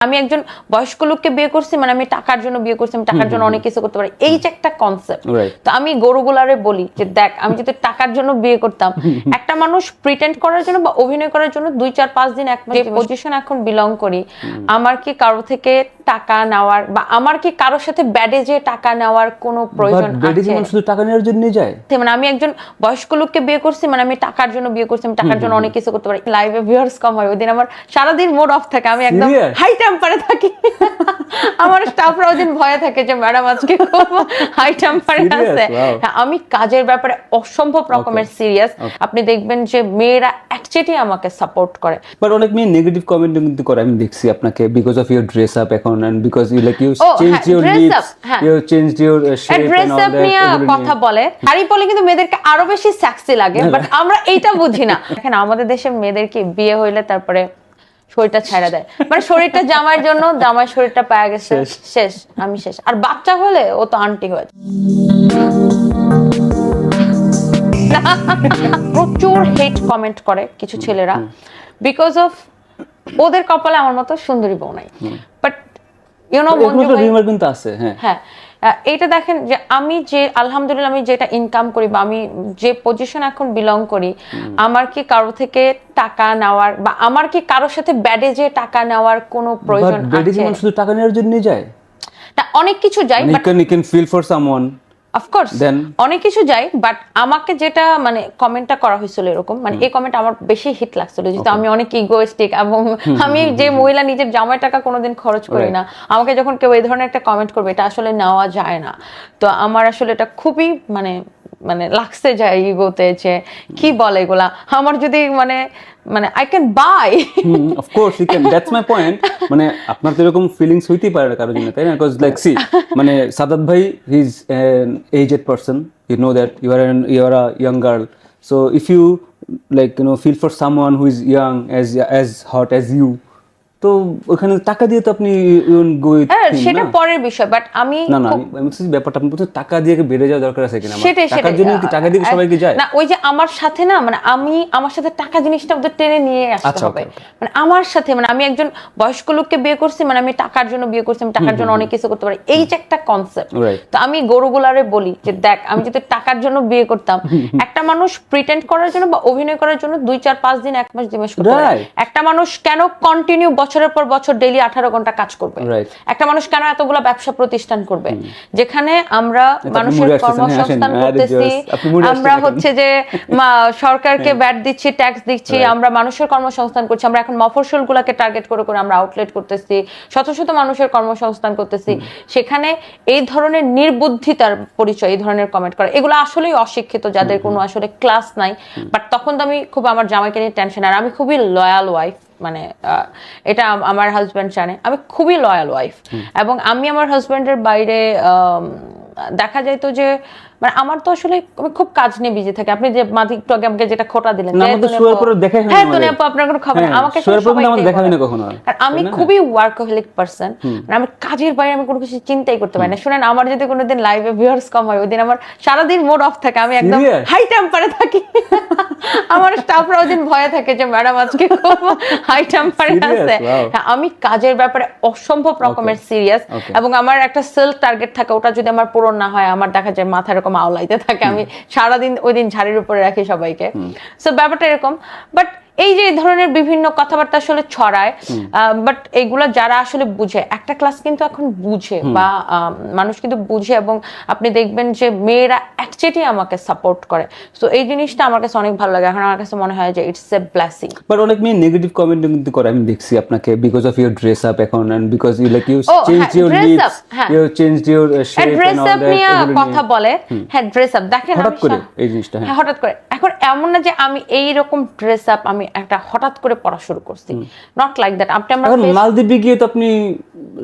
আমি একজন বয়স্ক লোককে বিয়ে করছি মানে আমি টাকার জন্য বিয়ে করছি আমি টাকার জন্য অনেক কিছু করতে পারি। এই যে একটা কনসেপ্ট তো আমি গরুগুলারে বলি যে দেখ আমি যদি টাকার জন্য বিয়ে করতাম একটা মানুষ প্রিটেন্ড করার জন্য বা অভিনয় করার জন্য দুই চার পাঁচ দিন এক যে পজিশন এখন বিলং করি আমার কি কারও থেকে টাকা নেওয়ার বা আমার কি কারোর সাথে ব্যাডে যে টাকা নেওয়ার কোনো প্রয়োজন আছে? শুধু টাকা নেওয়ার জন্য যায়। মানে আমি একজন বয়স্ক লোককে বিয়ে করছি মানে আমি টাকার জন্য বিয়ে করছি আমি টাকার জন্য অনেক কিছু করতে পারি। লাইভে ভিউয়ার্স কম হয় ওই দিন আমার সারাদিন মুড অফ থাকে আমি একদম Serious? টেম্পারে থাকি। আমার স্টাফরা ওই দিন ভয়ে থাকে যে ম্যাডাম আজকে হাই টেম্পারে? আছে। হ্যাঁ, আমি কাজের ব্যাপারে অসম্ভব রকমের সিরিয়াস আপনি দেখবেন যে মেয়েরা একচেটিয়া আমাকে সাপোর্ট করে। বাট অনেক মেয়ে নেগেটিভ কমেন্ট কিন্তু করে আমি দেখছি আপনাকে because of your dress up এখন and because you like you change হ্যাঁ, dress লিপস হ্যাঁ। You change your shape dress up নিয়ে কথা বলে। শাড়ি পরলে কিন্তু মেয়েদেরকে আরও বেশি সেক্সি লাগে বাট আমরা এইটা বুঝি না। দেখেন আমাদের দেশে মেয়েদেরকে বিয়ে হইলে তারপরে শরীরটা ছাড়া দেয়। মানে শরীরটা জামার জন্য জামার শরীরটা পাওয়া গেছে। শেষ। আমি শেষ। আর বাচ্চা হলে ও তো আন্টি হয়ে প্রচুর হেট কমেন্ট করে কিছু ছেলেরা। বিকজ অফ ওদের কপালে আমার মতো সুন্দরী বউ নাই। বাট ইউ নো এরকম কিন্তু আছে হ্যাঁ। হ্যাঁ। এইটা দেখেন যে আমি যে আলহামদুলিল্লাহ আমি যেটা ইনকাম করি বা আমি যে পজিশন এখন বিলং করি আমার কি কারও থেকে টাকা নেওয়ার বা আমার কি কারোর সাথে ব্যাডে যে টাকা নেওয়ার কোনো প্রয়োজন আছে? শুধু টাকা নেওয়ার জন্য যায়? না, অনেক কিছু যায় but you can feel for someone of course? অনেক কিছু যাই বাট আমাকে যেটা মানে কমেন্টটা করা হয়েছিল এরকম মানে এই কমেন্ট আমার বেশি হিট লাগছিল যেহেতু আমি অনেক ইগোয়েস্টিক এবং আমি যে মহিলা নিজের জামাই টাকা কোনোদিন খরচ করি না আমাকে যখন কেউ এই ধরনের একটা কমেন্ট করবে এটা আসলে নেওয়া যায় না। তো আমার আসলে এটা খুবই মানে মানে লাগছে যায় ইগোতে যে কি বলে এগুলা? আমার যদি মানে মানে I can buy of course you can that's my point মানে আপনার তো এরকম ফিলিংস হইতেই পারে কারোর জন্য, তাই না? বিকজ লাইক সি মানে সাদাত ভাই he is aged person you know that you are you are a young girl so if you like you know feel for someone who is young as as hot as you তো ওখানে টাকা দিয়ে তো আপনি হ্যাঁ সেটা পরের বিষয় বাট আমি না না আমি ব্যাপারটা আপনি বলছেন টাকা দিয়ে বেড়ে যাওয়া দরকার আছে কিনা? সেটাই টাকার জন্য কি টাকা দিয়ে কি সবাই কি যায়? না ওই যে আমার সাথে না মানে আমি আমার সাথে টাকা জিনিসটা ওদের টেনে নিয়ে আসতে আচ্ছা, হবে। মানে আমার সাথে মানে আমি একজন বয়স্ক লোককে বিয়ে করছি মানে আমি টাকার জন্য বিয়ে করছি আমি টাকার জন্য অনেক কিছু করতে পারি। এই যে একটা কনসেপ্ট তো আমি গরুগুলারে বলি যে দেখ আমি যদি টাকার জন্য বিয়ে করতাম একটা মানুষ প্রিটেন্ড করার জন্য বা অভিনয় করার জন্য দুই চার পাঁচ দিন এক মাস দুই মাস করতে একটা মানুষ কেন কন্টিনিউ বছরের পর বছর ডেইলি আঠারো ঘণ্টা কাজ করবে। একটা মানুষ কেন এতগুলো ব্যবসা প্রতিষ্ঠান করবে? যেখানে আমরা মানুষের হ্যাঁ। কর্মসংস্থান করতেছি আমরা হচ্ছে যে সরকারকে ব্যাট দিচ্ছি ট্যাক্স দিচ্ছি আমরা মানুষের কর্মসংস্থান করছি আমরা এখন মফস্বল গুলাকে টার্গেট করে করে আমরা আউটলেট করতেছি শত শত মানুষের কর্মসংস্থান করতেছি। সেখানে এই ধরনের নির্বুদ্ধিতার পরিচয় এই ধরনের কমেন্ট করা এগুলো আসলেই অশিক্ষিত যাদের কোনো আসলে ক্লাস নাই বাট তখন তো আমি খুব আমার জামাইকে নিয়ে টেনশন আর আমি খুবই লয়াল ওয়াইফ মানে এটা আমার হাজব্যান্ড জানে। আমি খুবই লয়াল ওয়াইফ এবং আমি আমার হাজব্যান্ডের বাইরে দেখা যাইতো যে মানে আমার তো আসলে আমি খুব কাজ নিয়ে বিজি থাকি। আপনি যে মাঝে একটু আগে আমাকে যেটা খোটা দিলেন না, যে, আমাদের "তুনে পরে দেখাই হ্যাঁ। তুনে আপু আপনার কোনো খবর হ্যাঁ, আমাকে আমি খুবই ওয়ার্কহলিক পারসন আমি কাজের বাইরে আমি কোনো কিছু চিন্তাই করতে পারি না। শুনেন আমার যদি কোনোদিন লাইভে ভিউয়ার্স কম হয় ওই দিন আমার সারাদিন মুড অফ থাকে আমি একদম হাই টেম্পারে থাকি। আমার স্টাফরা ওই দিন ভয়ে থাকে যে ম্যাডাম আজকে খুব হাই টেম্পারে আছে। হ্যাঁ, আমি কাজের ব্যাপারে অসম্ভব রকমের সিরিয়াস এবং আমার একটা সেলফ টার্গেট থাকে ওটা যদি আমার পূরণ না হয় আমার দেখা যায় মাথা এরকম আওলাইতে থাকে আমি সারাদিন ওই দিন ঝাড়ির উপরে রাখি সবাইকে। সো ব্যাপারটা এরকম। বাট এই যে ধরনের বিভিন্ন কথাবার্তা আসলে ছড়ায় বাট এগুলো যারা আসলে বুঝে একটা ক্লাস কিন্তু এখন বুঝে বা মানুষ কিন্তু বুঝে এবং আপনি দেখবেন যে মেয়েরা একচেটিয়া আমাকে সাপোর্ট করে। তো এই জিনিসটা আমার কাছে অনেক ভালো লাগে। এখন আমার কাছে মনে হয় যে ইটস এ ব্লেসিং বাট অনেক মেয়ে নেগেটিভ কমেন্ট কিন্তু করে আমি দেখছি আপনাকে because of your dress up এখন and because you like you change your lips. You change your shape dress and all up নিয়ে কথা বলে হ্যাঁ ড্রেস আপ দেখেন হঠাৎ করে এই জিনিসটা হ্যাঁ। হ্যাঁ হঠাৎ করে। এখন এমন না যে আমি এই রকম ড্রেস আপ আমি একটা হঠাৎ করে পড়া শুরু করছি। নট লাইক দ্যাট আপনি আমরা মালদ্বীপে গিয়ে তো আপনি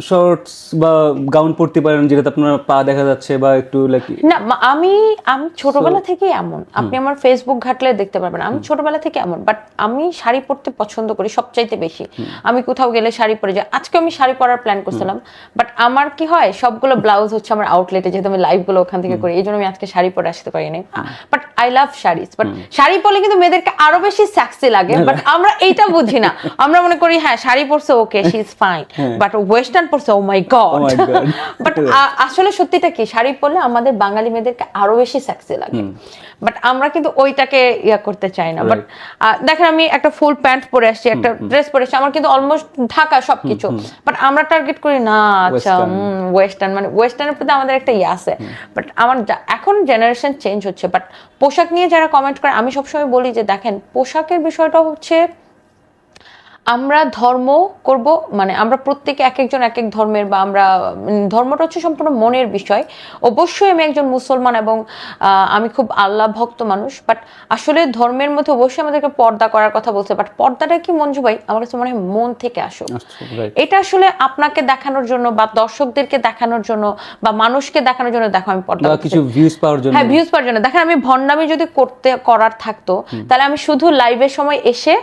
শর্টস বা গাউন পরতে পারেন যেটাতে আপনার পা দেখা যাচ্ছে বা একটু লাইক না আমি আমি ছোটবেলা থেকেই এমন। আপনি আমার ফেসবুক ঘাটলে দেখতে পারবেন। আমি ছোটবেলা থেকে এমন বাট আমি শাড়ি পরতে পছন্দ করি সবচাইতে বেশি। আমি কোথাও গেলে শাড়ি পরে যাই। আজকে আমি শাড়ি পরার প্ল্যান করছিলাম বাট আমার কি হয় সবগুলো ব্লাউজ হচ্ছে আমার আউটলেটে যেহেতু আমি লাইভগুলো ওখান থেকে করি এই জন্য আমি আজকে শাড়ি পরে আসতে পারিনি। But I love saris but sari পরলে কিন্তু মেয়েদেরকে আরও বেশি সেক্সি লাগে বাট আমরা এইটা বুঝি না। আমরা মনে করি হ্যাঁ শাড়ি পরছে okay she is fine but western পরছে ও মাই গড. বাট আসলে সত্যিটা কি শাড়ি পরলে আমাদের বাঙালি মেয়েদেরকে আরও বেশি সেক্সি লাগে। বাট আমরা কিন্তু ওইটাকে ইয়া করতে চাই না। বাট দেখেন আমি একটা ফুল প্যান্ট পরে আসছি একটা ড্রেস পরে আসছি আমার কিন্তু অলমোস্ট ঢাকা সবকিছু। বাট আমরা টার্গেট করি না আচ্ছা ওয়েস্টার্ন মানে ওয়েস্টার্নের প্রতি আমাদের একটা ইয়ে আছে। বাট আমার এখন জেনারেশন চেঞ্জ হচ্ছে বাট পোশাক নিয়ে যারা কমেন্ট করে আমি সবসময় বলি যে দেখেন পোশাকের বিষয়টা হচ্ছে আমরা ধর্ম করব মানে আমরা প্রত্যেকে এক একজন এক এক ধর্মের বা আমরা ধর্মটা হচ্ছে সম্পূর্ণ মনের বিষয়। অবশ্যই আমি একজন মুসলমান এবং আহ, আমি খুব আল্লাহ ভক্ত মানুষ বাট আসলে ধর্মের মধ্যে অবশ্যই আমাদেরকে পর্দা করার কথা বলছে বাট পর্দাটা কি মঞ্জু ভাই? আমার কাছে মনে হয় মন থেকে আসুক এটা আসলে আপনাকে দেখানোর জন্য বা দর্শকদেরকে দেখানোর জন্য বা মানুষকে দেখানোর জন্য দেখো আমি পর্দা কিছু ভিউজ পাওয়ার জন্য। হ্যাঁ ভিউজ পাওয়ার জন্য। দেখেন আমি ভণ্ডামি যদি করতে করার থাকতো তাহলে আমি শুধু লাইভের সময় এসে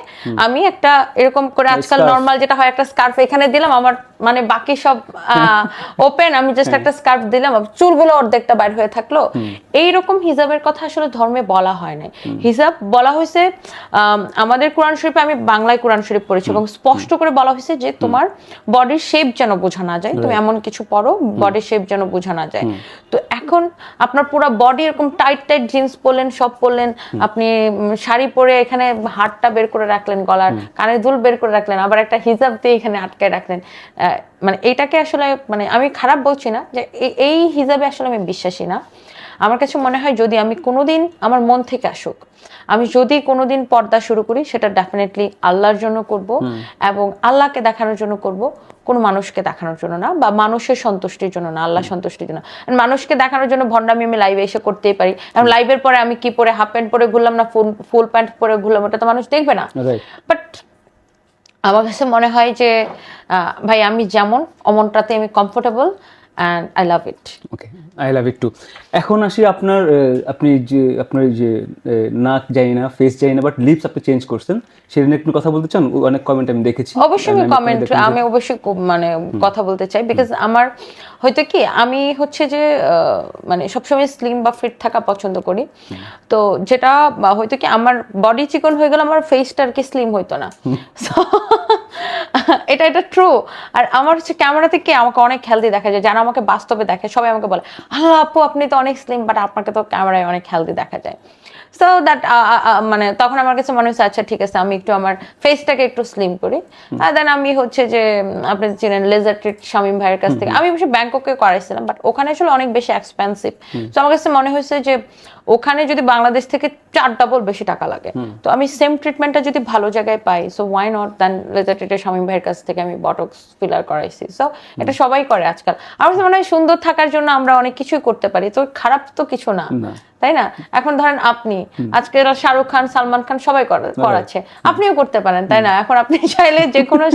আমি একটা এরকম করে আজকাল নর্মাল যেটা হয় একটা স্কার্ফ এখানে দিলাম আমার মানে বাকি সব ওপেন আমি জাস্ট একটা স্কার্ফ দিলাম চুলগুলো অর্ধেকটা বাইর হয়ে থাকল। এইরকম হিজাবের কথা আসলে ধর্মে বলা হয় নাই। হিজাব বলা হয়েছে আমাদের কোরআন শরীফে আমি বাংলায় কোরআন শরীফ পড়েছি এবং স্পষ্ট করে বলা হয়েছে যে তোমার বডির শেপ যেন বোঝা না যায়। তুমি এমন কিছু পরো বডির শেপ যেন বোঝা না যায়। তো এখন আপনার পুরো বডি এরকম টাইট টাইট জিন্স পরলেন সব পরলেন আপনি শাড়ি পরে এখানে হাতটা বের করে রাখলেন গলার কানের দুল বের করে রাখলেন আবার একটা হিজাব দিয়ে এখানে আটকায় রাখলেন। মানে এইটাকে আসলে মানে আমি খারাপ বলছি না যে এই হিজাবে আসলে আমি বিশ্বাসী না। আমার কাছে মনে হয় যদি আমি কোনোদিন আমার মন থেকে আসুক আমি যদি কোনোদিন পর্দা শুরু করি সেটা ডেফিনেটলি আল্লাহর জন্য করব এবং আল্লাহকে দেখানোর জন্য করব কোনো মানুষকে দেখানোর জন্য না বা মানুষের সন্তুষ্টির জন্য না আল্লাহ সন্তুষ্টির জন্য। মানুষকে দেখানোর জন্য ভণ্ডামি আমি লাইভে এসে করতেই পারি। এবং লাইভের পরে আমি কি পরে হাফ প্যান্ট পরে ঘুরলাম না ফুল ফুল প্যান্ট পরে ঘুরলাম ওটা তো মানুষ দেখবে না। বাট আমার কাছে মনে হয় যে ভাই আমি যেমন, অমনটাতে আমি comfortable and I love it okay I love it too এখন আসি আপনার আপনি যে আপনার যে নাক জানি না ফেস জানি না বাট লিপস আপনি চেঞ্জ করছেন সেটা নিয়ে একটু কথা বলতে চান? অনেক কমেন্ট আমি দেখেছি। অবশ্যই আমি কমেন্ট আমি অবশ্যই মানে কথা বলতে চাই বিকজ আমার হয়তো কি আমি হচ্ছে যে মানে সবসময় স্লিম বা ফিট থাকা পছন্দ করি। তো যেটা হয়তো কি আমার বডি চিকন হয়ে গেল আমার ফেসটা আর কি স্লিম হইতো না। এটা এটা ট্রু আর আমার হচ্ছে ক্যামেরাতে কি আমাকে অনেক হেলদি দেখা যায় যারা আমাকে বাস্তবে দেখে সবাই আমাকে বলে আল্লাহ আপু আপনি তো অনেক স্লিম বাট আপনাকে তো ক্যামেরায় অনেক হেলদি দেখা যায়। সো দ্যাট মানে তখন আমার কাছে মনে হচ্ছে আচ্ছা ঠিক আছে আমি একটু আমার ফেসটাকে একটু স্লিম করি। আর দেন আমি হচ্ছে যে আপনি চিনেন লেজার ট্রিট শামীম ভাইয়ের কাছ থেকে আমি অবশ্যই ব্যাংককে করাইছিলাম বাট ওখানে আসলে অনেক বেশি এক্সপেন্সিভ তো আমার কাছে মনে হয়েছে যে ওখানে যদি বাংলাদেশ থেকে চার ডাবল বেশি টাকা লাগে। তো আমি সেম ট্রিটমেন্টটা যদি ভালো জায়গায় পাই so why not then laser ট্রিটের Shamim ভাইয়ের কাছ থেকে আমি বটক্স ফিলার করাইছি। সো এটা সবাই করে আজকাল। আমার মনে হয় সুন্দর থাকার জন্য আমরা অনেক কিছুই করতে পারি তো খারাপ তো কিছু না। তাই না? এখন ধরেন আপনি আজকে শাহরুখ খান সালমান খান সবাই করাচ্ছে। আপনিও করতে পারেন তাই না? এখন আপনি চাইলে যে কোনো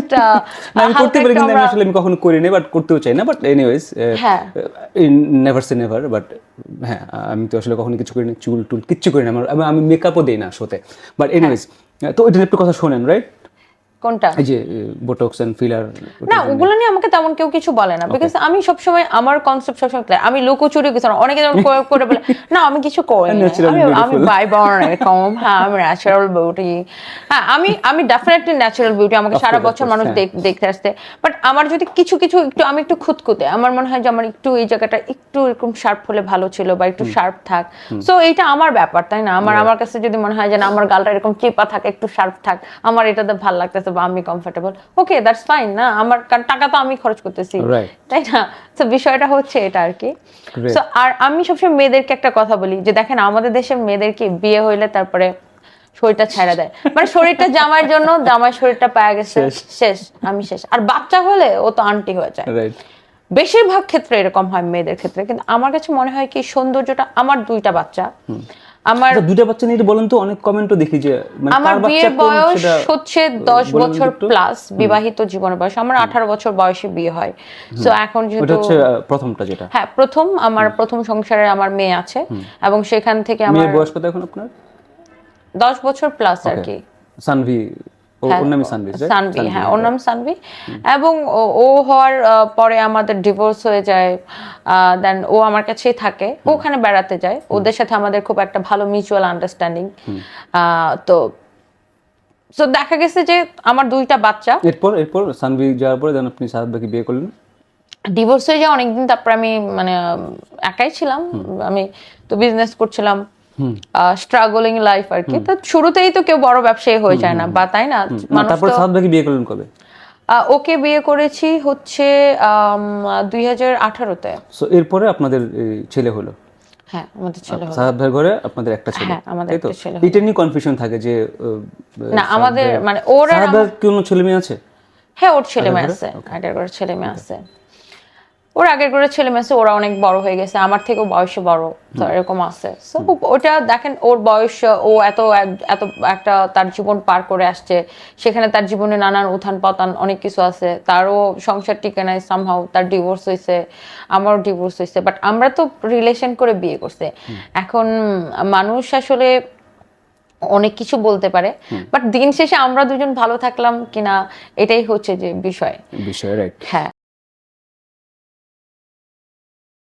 আমি করতে পারি কিন্তু আমি আসলে আমি কখনো করিনি বাট করতেও চাই না। বাট এনিওয়েজ হ্যাঁ। নেভার সে নেভার বাট হ্যাঁ আমি তো আসলে কখনো কিছু করিনি চুল টুল কিচ্ছু করি না আমার আমি- মেকআপও দিই না শোতে। বাট এনিওয়েজ তো এটা নিয়ে একটু কথা শোনেন রাইট কোনটা? এই যে বোটক্স এন্ড ফিলার না ওগুলো নিয়ে আমাকে তেমন কেউ কিছু বলে না বিকজ আমি সবসময় আমার কনসেপ্ট সবসময় clear। আমি লুকোচুরি কিছু অনেকে যেমন করে বলে না আমি কিছু করি আমি আমি বাই বর্ন এরকম হ্যাঁ আমি ন্যাচারাল বিউটি হ্যাঁ আমি আমি ডেফিনেটলি ন্যাচারাল বিউটি আমাকে সারা বছর মানুষ হ্যাঁ। দেখতে আসতে। বাট আমার যদি কিছু কিছু একটু আমি একটু খুঁতকুতে আমার মনে হয় যে আমার একটু এই জায়গাটা একটু এরকম শার্প হলে ভালো ছিল বা একটু শার্প থাক। সো এইটা আমার ব্যাপার তাই না? আমার আমার কাছে যদি মনে হয় যে না আমার গালটা এরকম চিপা থাকে একটু শার্প থাক আমার এটাতে ভালো লাগতেছে বা আমি কমফোর্টেবল ওকে দ্যাটস ফাইন না? আমার টাকা তো আমি খরচ করতেছি। তাই না? তো বিষয়টা হচ্ছে এটা আর কি. So, আর আমি সবসময় মেয়েদেরকে একটা কথা বলি যে দেখেন আমাদের দেশের মেয়েদেরকে বিয়ে হইলে তারপরে শরীরটা ছাড়া দেয়। মানে শরীরটা জামার জন্য জামার শরীরটা পাওয়া গেছে। শেষ। আমি শেষ। আর বাচ্চা হলে ও তো আন্টি হয়ে যায়। বেশিরভাগ ক্ষেত্রে এরকম হয় মেয়েদের ক্ষেত্রে কিন্তু আমার কাছে মনে হয় কি সৌন্দর্যটা আমার দুইটা বাচ্চা। আমার আচ্ছা, দুইটা বাচ্চা নিয়ে বলেন তো অনেক কমেন্টও দেখি যে মানে আমার বিয়ের বয়স হচ্ছে দশ বছর প্লাস বিবাহিত জীবন বয়স। আমার আঠারো বছর বয়সে বিয়ে হয়। তো এখন যেহেতু হচ্ছে প্রথমটা যেটা। হ্যাঁ প্রথম আমার প্রথম সংসারে আমার মেয়ে আছে এবং সেখান থেকে আমার বয়স কত এখন আপনার? দশ বছর প্লাস আর কি। সানভি ওর নামই সানভি সানভি হ্যাঁ ওর নাম সানভি এবং ও- হওয়ার পরে আমাদের ডিভোর্স হয়ে যায় দেন ও আমার কাছেই থাকে। ও ওখানে বেড়াতে যায়। ওদের সাথে আমাদের খুব একটা ভালো মিউচুয়াল আন্ডারস্ট্যান্ডিং তো দেখা গেছে যে আমার দুইটা বাচ্চা। এরপর এরপর সানভি যাওয়ার পরে দেন আপনি সাহাদ ভাইকে বিয়ে করলেন? ডিভোর্স হয়ে যায় অনেকদিন তারপর আমি মানে একাই ছিলাম। আমি তো বিজনেস করছিলাম। স্ট্রাগলিং লাইফ আর কি। তো শুরুতেই তো কেউ বড় ব্যবসায়ী হয়ে যায় না বা তাই না? মানুষ তারপর ভাইকে বিয়ে করলেন কবে? ওকে বিয়ে করেছি হচ্ছে দুই হাজার আঠারোতে। সো এরপরে আপনাদের ছেলে হলো? হ্যাঁ আমাদের ছেলে হলো। সাহাদ ভাইয়ের ঘরে আপনাদের একটা ছেলে। হ্যাঁ, আমাদের তো? একটা ছেলে এটা নিয়ে কনফিউশন থাকে যে না আমাদের মানে ওর আর কোনো ছেলে মেয়ে আছে? হ্যাঁ ওর ছেলে মেয়ে আছে। ছেলে মেয়ে আছে। ওর আগের করে ছেলে মেয়ে আছে ওরা অনেক বড় হয়ে গেছে আমার থেকেও বয়সে বড় তো এরকম আছে। সো ওটা দেখেন ওর বয়স ও এত এত একটা তার জীবন পার করে আসছে সেখানে তার জীবনে নানান উত্থান পতন অনেক কিছু আছে তারও সংসার টিকে নাই সামহাও তার ডিভোর্স হয়েছে আমারও ডিভোর্স হয়েছে বাট আমরা তো রিলেশন করে বিয়ে করছে। এখন মানুষ আসলে অনেক কিছু বলতে পারে বাট দিন শেষে আমরা দুজন ভালো থাকলাম কিনা এটাই হচ্ছে যে বিষয়। বিষয় রাইট হ্যাঁ।